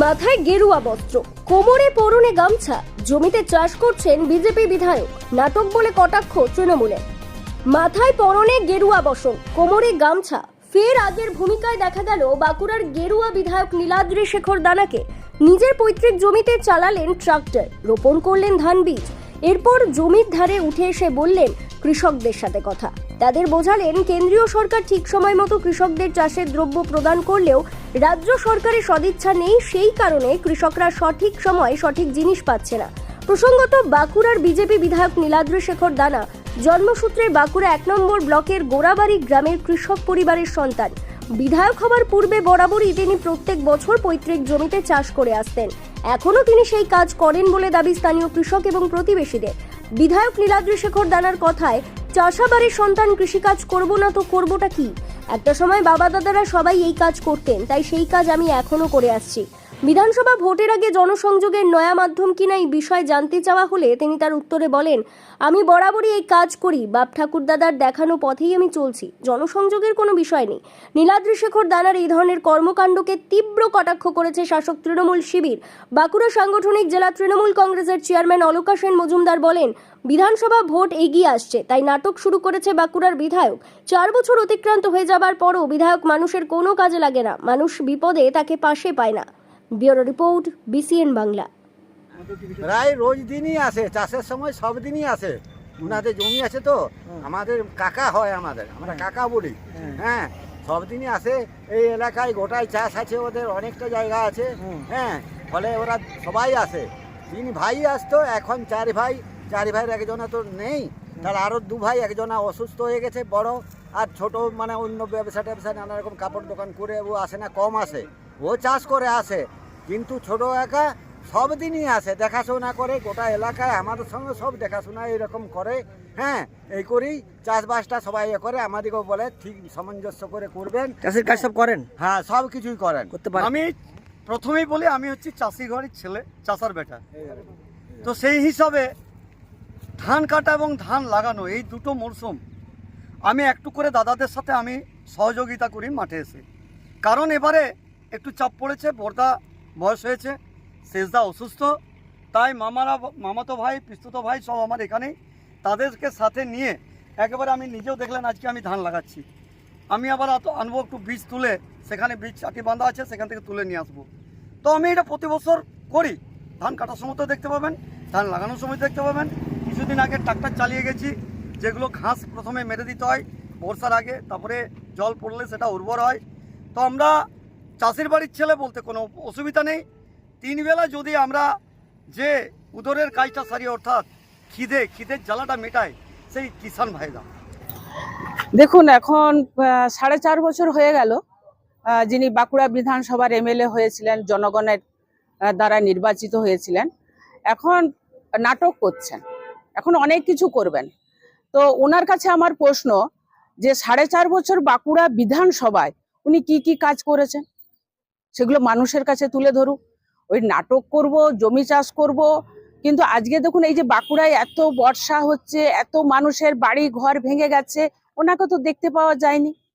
মাথায় গেরুয়া বস্ত্র, কোমরে পরনে গামছা, জমিতে চাষ করছেন বিজেপি বিধায়ক, নাটক বলে কটাক্ষ তৃণমূলে মাথায় পরনে গেরুয়া বসন, কোমরে গামছা, ফের আগের ভূমিকায় দেখা গেল বাঁকুড়ার গেরুয়া বিধায়ক নীলাদ্রি শেখর দানাকে। নিজের পৈতৃক জমিতে চালালেন ট্রাক্টর, রোপণ করলেন ধান বীজ, এরপর জমির ধারে উঠে এসে বললেন কৃষকদের সাথে কথা। তাদের বোঝালেন, কেন্দ্রীয় সরকার ঠিক সময় মতো কৃষকদের চাষের দ্রব্য প্রদান করলেও রাজ্য সরকারের সদিচ্ছা নেই, সেই কারণে কৃষকরা সঠিক সময় সঠিক জিনিস পাচ্ছে না। প্রসঙ্গত, বাঁকুড়ার বিজেপি বিধায়ক নীলাদ্রি শেখর দানা জন্মসূত্রে বাঁকুড়া এক নম্বর ব্লকের গোড়াবাড়ি গ্রামের কৃষক পরিবারের সন্তান। বিধায়ক হবার পূর্বে বরাবরই তিনি প্রত্যেক বছর পৈতৃক জমিতে চাষ করে আসতেন। এখনও তিনি সেই কাজ করেন বলে দাবি স্থানীয় কৃষক এবং প্রতিবেশীদের। বিধায়ক নীলাদ্রি শেখর দানার কথায় চাষাবাড়ির সন্তান কৃষিকাজ করব না তো করবোটা কি? একটা সময় বাবা দাদারা সবাই এই কাজ করতেন, তাই সেই কাজ আমি এখনও করে আসছি। বিধানসভা ভোটের আগে জনসংযোগের নয়া মাধ্যম কিনা এই বিষয় জানতে চাওয়া হলে তিনি তার উত্তরে বলেন, আমি বরাবরই এই কাজ করি, বাপ ঠাকুর দাদার দেখানো পথেই আমি চলছি, জনসংযোগের কোনো বিষয় নেই। নীলাদ্রি শেখর দানার এই ধরনের কর্মকাণ্ডকে তীব্র কটাক্ষ করেছে শাসক তৃণমূল শিবির। বাঁকুড়া সাংগঠনিক জেলা তৃণমূল কংগ্রেসের চেয়ারম্যান অলকা সেন মজুমদার বলেন, বিধানসভা ভোট এগিয়ে আসছে, তাই নাটক শুরু করেছে বাঁকুড়ার বিধায়ক। চার বছর অতিক্রান্ত হয়ে যাবার পরও বিধায়ক মানুষের কোনো কাজে লাগে না, মানুষ বিপদে তাকে পাশে পায় না। Bureau report BCN Bangla. প্রায় রোজ দিনই আসে চাষের সময় সব দিনই আসে। ওনাদের জমি আছে তো আমাদের কাকা হয় আমাদের আমরা কাকা বলি। হ্যাঁ। সব দিনই আসে। এই এলাকায় গোটায় চাষ আছে ওদের অনেকটা জায়গা আছে। হ্যাঁ। ফলে ওরা সবাই আসে। তিন ভাই আসতো এখন চার ভাই চার ভাইয়ের একজনা তো নেই। তার আরও দু ভাই একজনা অসুস্থ হয়ে গেছে বড়। আর ছোট মানে অন্য ব্যবসা ট্যাবসা নানা রকম কাপড় দোকান করে ও আসে না কম আসে। ও চাষ করে আসে। কিন্তু ছোট একা সব দিনই আসে দেখাশোনা করে গোটা এলাকায় আমাদের সঙ্গে সব দেখাশোনা এরকম করে। হ্যাঁ এই করেই চাষবাসটা সবাই এ করে আমাদেরকেও বলে ঠিক সামঞ্জস্য করে করবেন। চাষের কাজ সব করেন? হ্যাঁ সব কিছুই করেন। করতে পারেন। আমি প্রথমেই বলি আমি হচ্ছি চাষি ঘরের ছেলে চাষার বেটা। তো সেই হিসাবে ধান কাটা এবং ধান লাগানো এই দুটো মরশুম আমি একটু করে দাদাদের সাথে আমি সহযোগিতা করি মাঠে এসে। কারণ এবারে একটু চাপ পড়েছে বর্দা বয়স হয়েছে, শেষদা অসুস্থ। তাই মামারা, মামাতো ভাই, পিস্তুতো ভাই সব আমার এখানেই। তাদেরকে সাথে নিয়ে একেবারে আমি নিজেও দেখলেন আজকে আমি ধান লাগাচ্ছি। আমি আবার আত- আনব একটু বীজ তুলে, সেখানে বীজ চাটি বাঁধা আছে, সেখান থেকে তুলে নিয়ে আসব। তো আমি এটা প্রতি বছর করি। ধান কাটার সময় তো দেখতে পাবেন, ধান লাগানোর সময় দেখতে পাবেন। কিছুদিন আগে ট্রাক্টর চালিয়ে গেছি, যেগুলো ঘাস প্রথমে মেরে দিতে হয়, বর্ষার আগে, তারপরে জল পড়লে সেটা উর্বর হয়। তো আমরা চাষির বাড়ির ছেলে বলতে কোনো অসুবিধা নেই। তিন বেলা যদি আমরা যে উদরের কাজটা সারি, অর্থাৎ খিদে, খিদের জ্বালাটা মেটায় সেই কিষান ভাইরা। দেখুন, এখন সাড়ে চার বছর হয়ে গেল যিনি বাঁকুড়া বিধানসভার এমএলএ হয়েছিলেন, জনগণের দ্বারা নির্বাচিত হয়েছিলেন। এখন নাটক করছেন। এখন অনেক কিছু করবেন। তো ওনার কাছে আমার প্রশ্ন যে, সাড়ে চার বছর বাঁকুড়া বিধানসভায় উনি কি কি কাজ করেছেন? সেগুলো মানুষের কাছে তুলে ধরুক। ওই নাটক করব, জমি চাষ করব। কিন্তু আজকে দেখুন এই যে বাঁকুড়ায় এত বর্ষা হচ্ছে, এত মানুষের বাড়ি ঘর ভেঙে গেছে, ওনাকে তো দেখতে পাওয়া যায়নি।